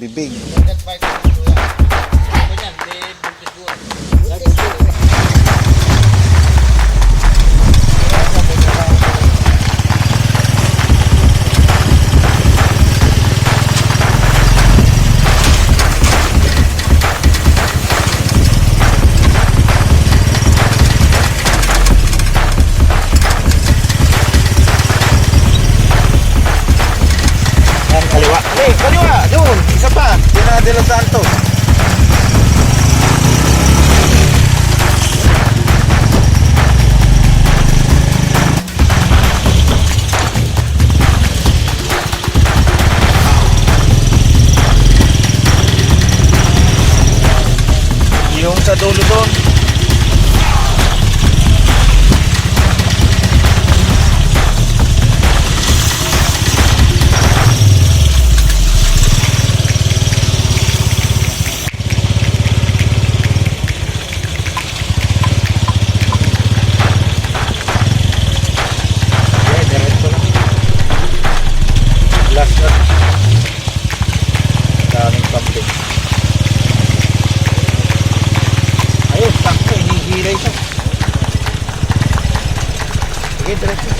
bibig. Hey, kaliwa! Doon! Isa pa! Dina de los Santos. Yung sa dulo doon. Okay, diretso lang. Last na. Daming public. Ayun, sakto. Hinihilay siya. Sige, diretso.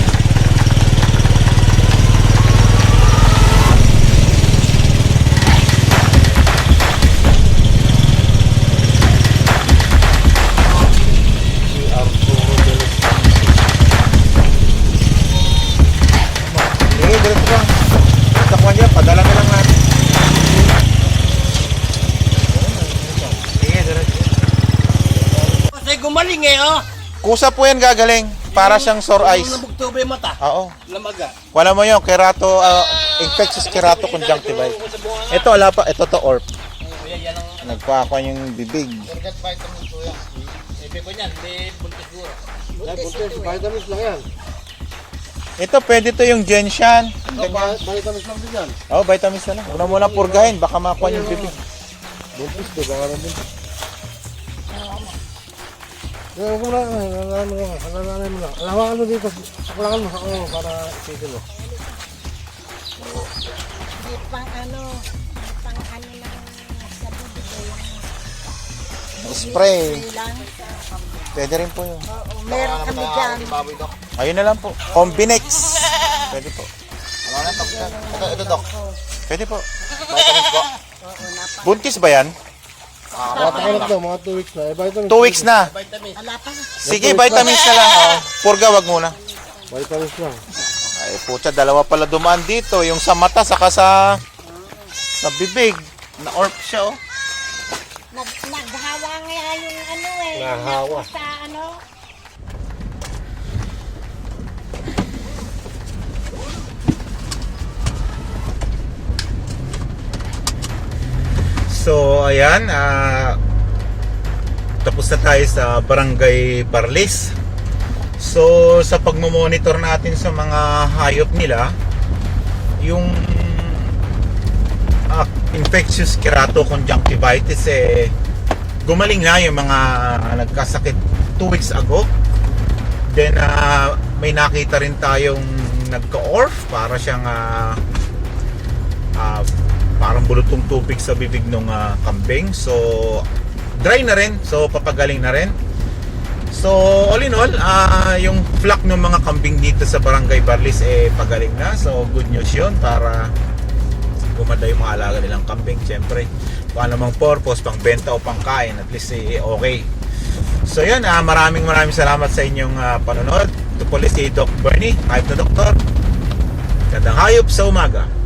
Gumaling eh, oh. Kusa po yan gagaling. Para siyang sore eyes. Yung nabugto ba yung mata? Oo. Lamaga. Wala mo yun, kerato, uh, infectious kerato conjunctivitis. Ito, wala pa. Ito to orp. Ang Nagpakakuha yung bibig. Forget vitamins ko yan. Sabi ko niyan, di buntis siguro. Vitamins lang yan. Ito, pwede to yung gentian. Vitamins lang din yan. Oh, vitamins na lang. Huwag na muna purgahin. Baka makuha yung bibig. Buntis to, baka rin din. Eh, huwag mo na, ano mo, na. Hawakan mo dito, saklakan mo, saklakan mo, para isitin mo. Pang ano, pang ano lang sa bibig ko yung Spray. lang. Pwede rin po yun. Oo, meron kami dyan. Ayun na lang po. Combinex. Pwede po. Ano na ito? Ito, ito. Pwede po. Vitamins po. Buntis ba yan? Mga takalap daw, mga 2 weeks na. Eh, vitamins. Two weeks na. Vitamins. Wala pa. Sige, vitamins na lang. Oh. Purga, wag muna. Vitamins lang. Ay, putya, dalawa pala dumaan dito. Yung sa mata, saka sa sa bibig. Na-orp siya, oh. Nag, naghawa nga yung ano eh. Nahawa. Sa ano. So, ayan. ah, tapos na tayo sa Barangay Barlis. So, sa pagmamonitor natin sa mga hayop nila, yung ah, infectious keratoconjunctivitis eh gumaling na yung mga nagkasakit 2 weeks ago. Then ah, may nakita rin tayong nagka-orf para siyang ah, ah, parang bulutong tubig sa bibig ng kambing. So dry na rin. So papagaling na rin. So all in all, ah, yung flock ng mga kambing dito sa Barangay Barlis eh pagaling na. So good news 'yon para gumanda yung mga alaga nilang kambing. Siyempre, kung anumang purpose, pang benta o pang kain, at least eh, okay. So yun, ah, maraming maraming salamat sa inyong ah, panonood. Ito po si Doc Bernie, Hype na Doktor. Gandang hayop sa umaga.